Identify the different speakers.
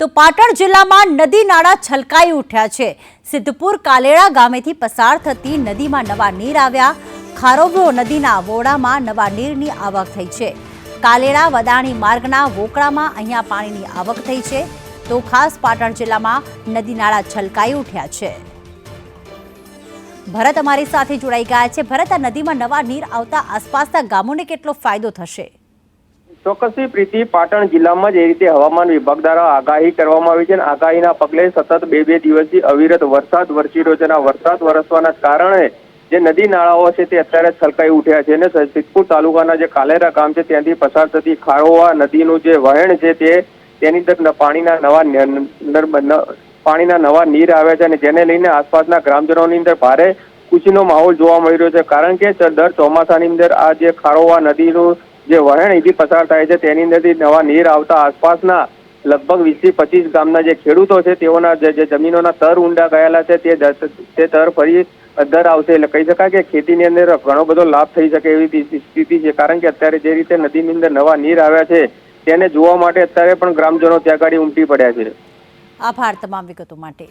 Speaker 1: તો પાટણ જિલ્લામાં નદી નાળા છલકાઈ ઉઠ્યા છે. સિદ્ધપુર કાલેડા ગામેથી પસાર થતી નદીમાં નવા નીર આવ્યા. ખારોબો નદીના વોડામાં નવા નીરની આવક થઈ છે. કાલેડા વદાણી માર્ગના વોકળામાં અહીંયા પાણીની આવક થઈ છે. તો ખાસ પાટણ જિલ્લામાં નદી નાળા છલકાઈ ઉઠ્યા છે. ભરત અમારી સાથે જોડાઈ ગયા છે. ભરત, આ નદીમાં નવા નીર આવતા આસપાસના ગામોને કેટલો ફાયદો થશે?
Speaker 2: ચોક્કસથી પ્રીતિ પાટણ જિલ્લામાં જે રીતે હવામાન વિભાગ દ્વારા આગાહી કરવામાં આવી છે અને આગાહીના પગલે સતત બે બે દિવસથી અવિરત વરસાદ, વરસી રહ્યો છે અને વરસાદ વરસવાના કારણે જે નદી નાળાઓ છે તે અત્યારે છલકાઈ ઉઠ્યા છે અને સિદ્ધપુર તાલુકાના જે કાલેરા ગામ છે ત્યાંથી પસાર થતી ખારોવા નદીનું જે વહેણ છે તે તેની અંદર પાણીના નવા પાણીના નવા નીર આવ્યા છે અને જેને લઈને આસપાસના ગ્રામજનોની અંદર ભારે ખુશીનો માહોલ જોવા મળી રહ્યો છે. કારણ કે દર ચોમાસાની અંદર આ જે ખારોવા નદીનું જે વહેણીથી પસાર થાય છે, તેની અંદરથી નવા નીર આવતા આસપાસના લગભગ વીસથી પચીસ ગામના જે ખેડૂતો છે, તેઓના જે જમીનોના તર ઊંડા ગયેલા છે, તે તે તર ફરી દર આવશે. એટલે કહી શકાય કે ખેતીની અંદર ઘણો બધો લાભ થઈ શકે એવી સ્થિતિ છે, કારણ કે અત્યારે જે રીતે નદીની અંદર નવા નીર આવ્યા છે, તેને જોવા માટે અત્યારે પણ ગ્રામજનો ત્યાં આગળ ઉમટી પડ્યા છે.
Speaker 1: આભાર તમામ વિગતો માટે.